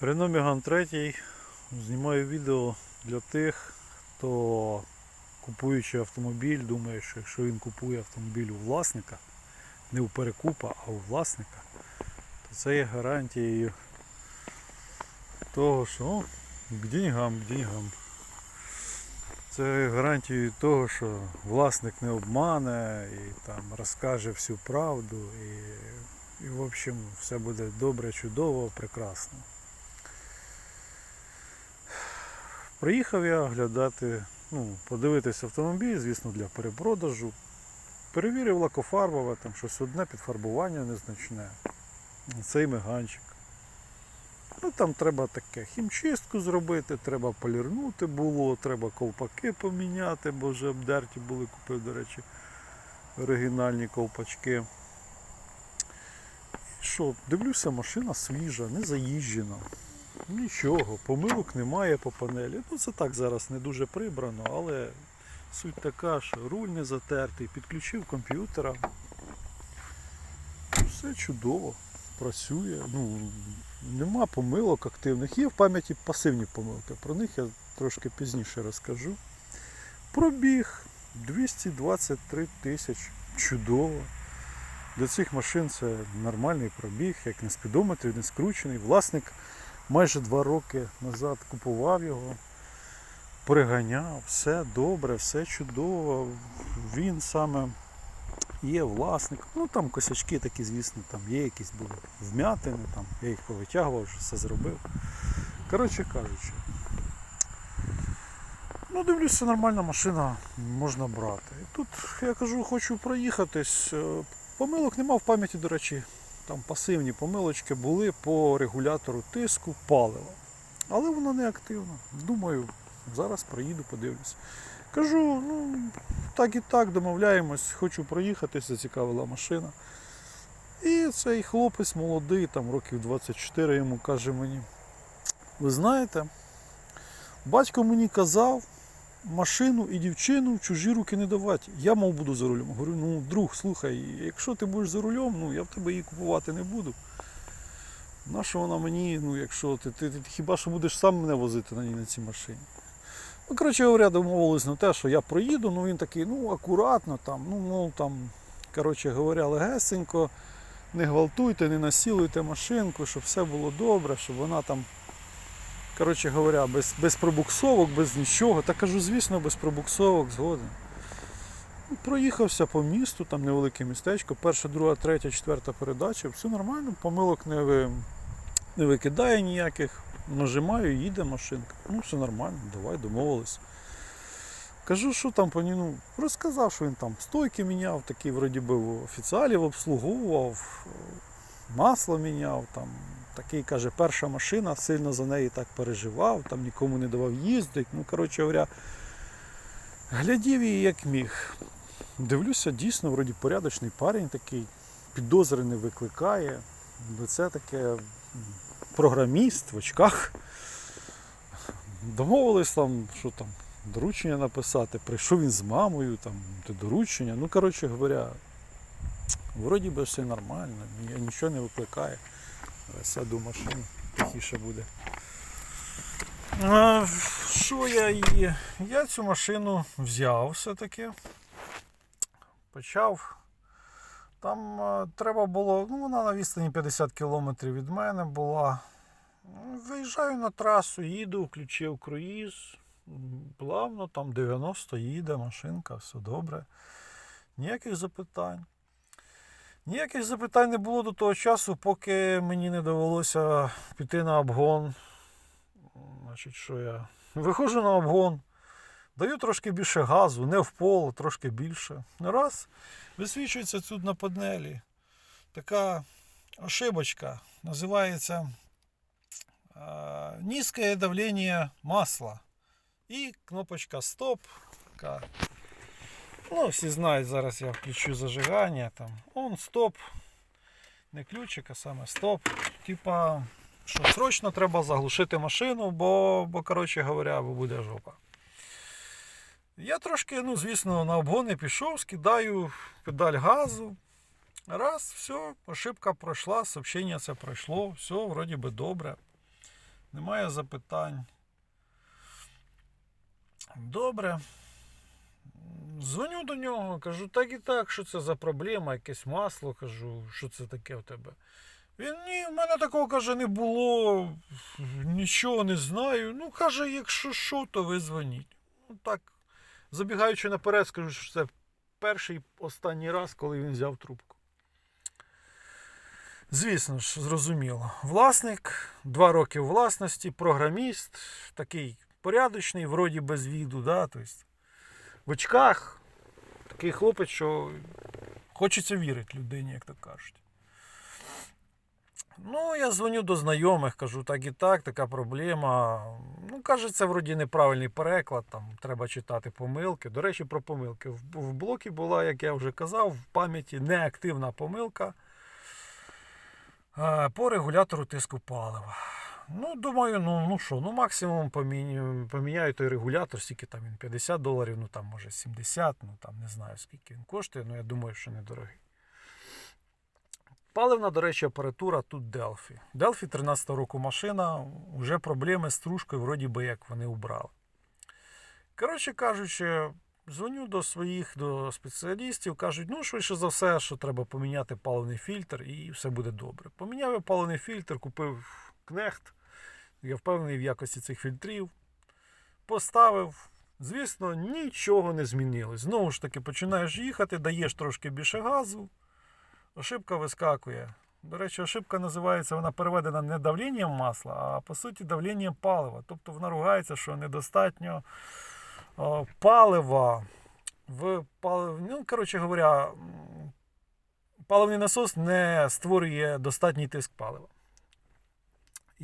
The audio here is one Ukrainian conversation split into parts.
Renault Megane 3 знімаю відео для тих, хто купуючи автомобіль, думає, що якщо він купує автомобіль у власника, не у перекупа, а у власника, то це є гарантією того, що о, к деньгам, к деньгам. Це гарантією того, що власник не обмане і там розкаже всю правду і, і в общем все буде добре, чудово, прекрасно. Приїхав я оглядати, ну, подивитися автомобіль, звісно, для перепродажу. Перевірив лакофарбове, там щось одне підфарбування незначне. Цей меганчик. Ну там треба таке хімчистку зробити, треба полірнути було, треба ковпаки поміняти, бо вже обдерті були, купив, до речі, оригінальні ковпачки. І що, дивлюся, машина свіжа, не заїжджена. Нічого, помилок немає по панелі. Ну це так зараз не дуже прибрано, але суть така, що руль не затертий, підключив комп'ютера. Все чудово, працює. Ну, нема помилок активних. Є в пам'яті пасивні помилки. Про них я трошки пізніше розкажу. Пробіг 223 тисячі. Чудово. Для цих машин це нормальний пробіг, як на спідометрі, не скручений. Власник майже два роки назад купував його, приганяв, все добре, все чудово. Він саме є власник. Ну там косячки такі, звісно, там є якісь були вмятини, там, я їх повитягував, вже все зробив. Коротше кажучи. Ну, дивлюся, нормальна машина можна брати. Тут я кажу, хочу проїхатись. Е, Помилок нема в пам'яті, до речі, там пасивні помилочки були по регулятору тиску палива. Але воно не активно. Думаю, зараз проїду, подивлюсь. Кажу, ну так і так, домовляємось, хочу проїхатись, зацікавила машина. І цей хлопець молодий, там років 24 йому каже мені, ви знаєте, батько мені казав, машину і дівчину в чужі руки не давати. Я мов буду за рулем. Говорю, ну друг, слухай, якщо ти будеш за рулем, ну я в тебе її купувати не буду. Нащо вона мені, ну якщо ти, ти, ти хіба що будеш сам мене возити на ній на цій машині? Ну, коротше говоря, домовились на те, що я проїду, ну він такий, ну акуратно там, ну мов там, коротше говоря, легесенько, не гвалтуйте, не насілуйте машинку, щоб все було добре, щоб вона там, коротше говоря, без, без пробуксовок, без нічого. Та кажу, звісно, без пробуксовок, згоден. Проїхався по місту, там невелике містечко, перша, друга, третя, четверта передача, все нормально, помилок не, ви, не викидає ніяких. Нажимаю, їде машинка. Ну, все нормально, давай, домовились. Кажу, що там по ну, розказав, що він там стойки міняв, такий вроді би офіціалів обслуговував, масло міняв, там, такий каже, перша машина, сильно за неї так переживав, там нікому не давав їздити. Ну, коротше говоря, глядів її як міг. Дивлюся, дійсно, вроді порядочний парень такий, підозри не викликає. Лице таке програміст в очках. Домовились там, що там, доручення написати. Прийшов він з мамою, там, доручення. Ну, коротше говоря, вроді би все нормально, ні- нічого не викликає. Сяду машину, тихіше буде. Що я її? Я цю машину взяв все-таки. Почав. Там треба було, ну вона на відстані 50 км від мене була. Виїжджаю на трасу, їду, включив круїз. Плавно, там 90 їде машинка, все добре. Ніяких запитань. Ніяких запитань не було до того часу, поки мені не довелося піти на обгон. Значить, що я виходжу на обгон, даю трошки більше газу, не в пол, трошки більше. Раз, висвічується тут на панелі така ошибочка, називається е, низьке давлення масла. І кнопочка стоп. Ну, всі знають, зараз я включу зажигання. Там он стоп. Не ключик, а саме стоп. Типа, що срочно треба заглушити машину, бо, бо коротше говоря, буде жопа. Я трошки, ну, звісно, на обгони пішов, скидаю педаль газу. Раз, все, ошибка пройшла, сообщення це пройшло, все, вроді би добре. Немає запитань. Добре. Дзвоню до нього, кажу, так і так, що це за проблема, якесь масло, кажу, що це таке в тебе. Він ні, в мене такого каже, не було, нічого не знаю. Ну, каже, якщо що, то ви дзвоніть. Ну так, забігаючи наперед, скажу, що це перший останній раз, коли він взяв трубку. Звісно ж, зрозуміло. Власник, два роки власності, програміст, такий порядочний, вроді без віду, да, тобто в очках. Такий хлопець, що хочеться вірити людині, як то кажуть. Ну, я дзвоню до знайомих, кажу, так і так, така проблема. Ну, каже, це вроді неправильний переклад, там треба читати помилки. До речі, про помилки. В, блокі була, як я вже казав, в пам'яті неактивна помилка е, по регулятору тиску палива. Ну, думаю, ну, ну що, ну максимум поміняю, поміняю той регулятор, скільки там він 50 доларів, ну там може 70, ну там не знаю скільки він коштує, ну я думаю, що недорогий. Паливна, до речі, апаратура тут Delphi. Delphi 13 року машина, вже проблеми з стружкою, вроді би як вони убрали. Коротше кажучи, дзвоню до своїх до спеціалістів, кажуть, ну, швидше за все, що треба поміняти паливний фільтр і все буде добре. Поміняв я паливний фільтр, купив кнехт. Я впевнений в якості цих фільтрів. Поставив. Звісно, нічого не змінилось. Знову ж таки, починаєш їхати, даєш трошки більше газу, ошибка вискакує. До речі, ошибка називається, вона переведена не давленням масла, а по суті давленням палива. Тобто вона ругається, що недостатньо палива в палив... Ну, коротше говоря, паливний насос не створює достатній тиск палива.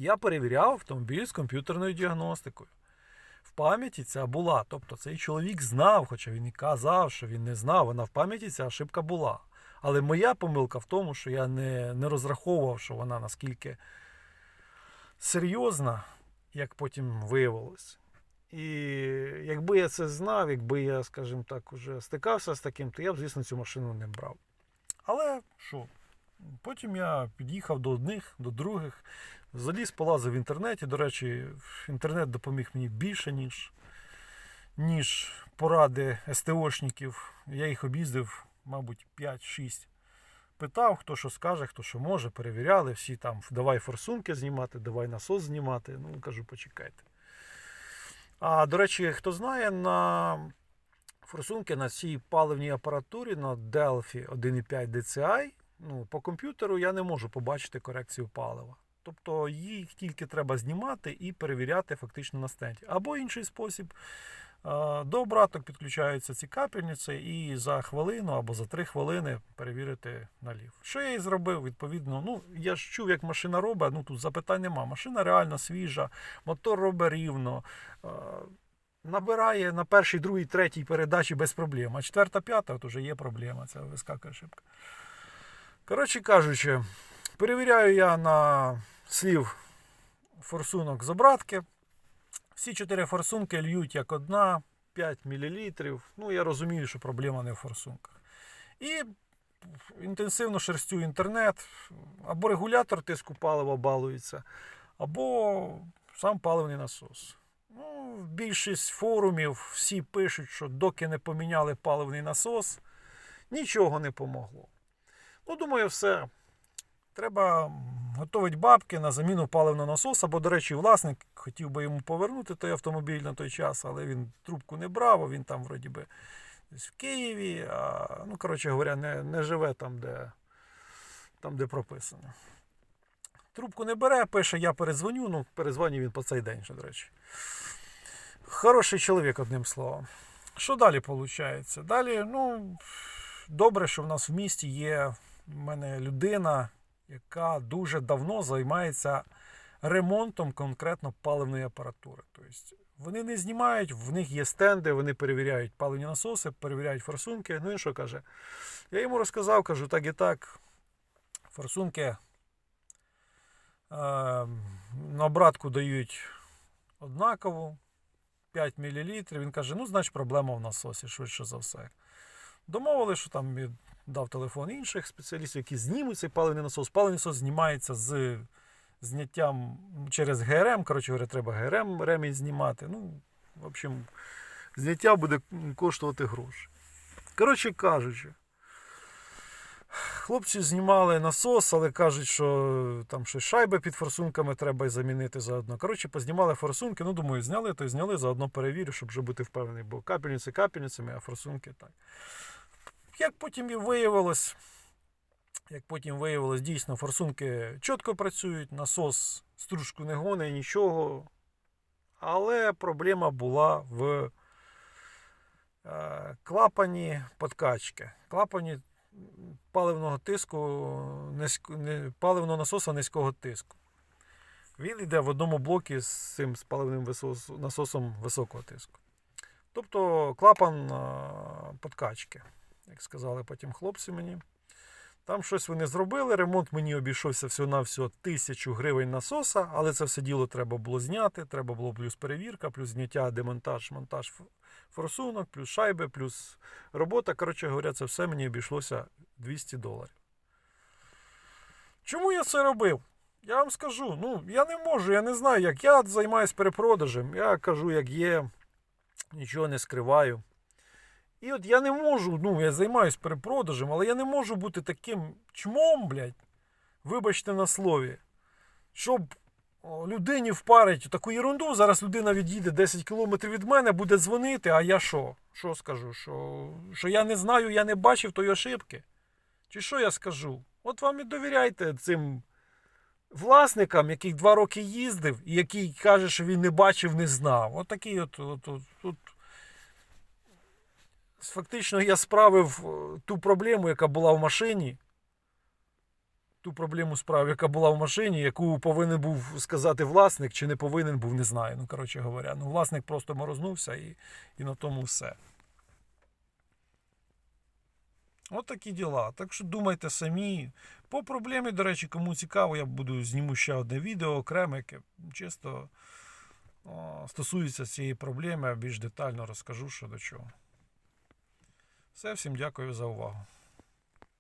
Я перевіряв автомобіль з комп'ютерною діагностикою. В пам'яті ця була. Тобто цей чоловік знав, хоча він і казав, що він не знав, вона в пам'яті ця ошибка була. Але моя помилка в тому, що я не, не розраховував, що вона наскільки серйозна, як потім виявилось. І якби я це знав, якби я, скажімо так, уже стикався з таким, то я б, звісно, цю машину не брав. Але що? Потім я під'їхав до одних, до других, заліз, полазив в інтернеті. До речі, інтернет допоміг мені більше, ніж, ніж поради СТОшників. Я їх об'їздив, мабуть, 5-6. Питав, хто що скаже, хто що може, перевіряли, всі там давай форсунки знімати, давай насос знімати. Ну, кажу, почекайте. А до речі, хто знає, на форсунки на цій паливній апаратурі на Delphi 1.5 DCI, ну, по комп'ютеру я не можу побачити корекцію палива. Тобто їх тільки треба знімати і перевіряти фактично на стенді. Або інший спосіб. До обраток підключаються ці капельниці і за хвилину або за три хвилини перевірити налів. Що я і зробив, відповідно. Ну, я ж чув, як машина робить, ну тут запитань нема. Машина реально свіжа, мотор робить рівно. Набирає на першій, другій, третій передачі без проблем. А четверта, п'ята, от уже є проблема. Це вискакує ошибка. Коротше кажучи, перевіряю я на слів форсунок з обратки. Всі чотири форсунки льють як одна, 5 мл. Ну, я розумію, що проблема не в форсунках. І інтенсивно шерстю інтернет, або регулятор тиску палива балується, або сам паливний насос. Ну, більшість форумів всі пишуть, що доки не поміняли паливний насос, нічого не помогло. Ну, думаю, все. Треба готувати бабки на заміну паливного насоса, бо, до речі, власник хотів би йому повернути той автомобіль на той час, але він трубку не брав, а він там, вроді би, десь в Києві, а, ну, коротше говоря, не, не живе там, де, там, де прописано. Трубку не бере, пише, я перезвоню, ну, перезвоню він по цей день, ще, до речі. Хороший чоловік, одним словом. Що далі виходить? Далі, ну, добре, що в нас в місті є в мене людина, яка дуже давно займається ремонтом конкретно паливної апаратури. Тобто вони не знімають, в них є стенди, вони перевіряють паливні насоси, перевіряють форсунки. Ну і що каже? Я йому розказав, кажу, так і так. Форсунки е, на обратку дають однаково 5 мл. Він каже, ну, значить, проблема в насосі, швидше за все. Домовили, що там дав телефон інших спеціалістів, які знімуть цей паливний насос. Паливний насос знімається з зняттям через ГРМ. Коротше говоря, треба ГРМ ремінь знімати. Ну, в общем, зняття буде коштувати гроші. Коротше кажучи, хлопці знімали насос, але кажуть, що там щось шайби під форсунками треба замінити заодно. Коротше, познімали форсунки. Ну, думаю, зняли, то й зняли, заодно перевірю, щоб вже бути впевнений, бо капельниці капельницями, а форсунки так. Як потім і виявилось, як потім виявилось, дійсно форсунки чітко працюють, насос стружку не гоне, нічого. Але проблема була в е, клапані подкачки. Клапані паливного тиску, паливного насоса низького тиску. Він йде в одному блокі з цим з паливним насосом високого тиску. Тобто клапан е, подкачки, як сказали потім хлопці мені. Там щось вони зробили. Ремонт мені обійшовся всього-навсього тисячу гривень насоса, але це все діло треба було зняти. Треба було плюс перевірка, плюс зняття, демонтаж, монтаж форсунок, плюс шайби, плюс робота. Коротше говоря, це все мені обійшлося 200 доларів. Чому я це робив? Я вам скажу, ну я не можу, я не знаю, як я займаюся перепродажем. Я кажу, як є, нічого не скриваю. І от я не можу, ну я займаюся перепродажем, але я не можу бути таким чмом, блядь, вибачте на слові, щоб людині впарить таку ерунду. Зараз людина від'їде 10 кілометрів від мене, буде дзвонити, а я що? Що скажу? Що, що я не знаю, я не бачив тої ошибки? Чи що я скажу? От вам і довіряйте цим власникам, який два роки їздив, і який каже, що він не бачив, не знав. От такий от, от, от, от фактично я справив е, ту проблему, яка була в машині. Ту проблему справив, яка була в машині, яку повинен був сказати власник, чи не повинен був, не знаю. Ну, коротше говоря, ну, власник просто морознувся і, і на тому все. От такі діла. Так що думайте самі. По проблемі, до речі, кому цікаво, я буду зніму ще одне відео окреме, яке чисто о, стосується цієї проблеми, а більш детально розкажу, що до чого. Все, всім дякую за увагу.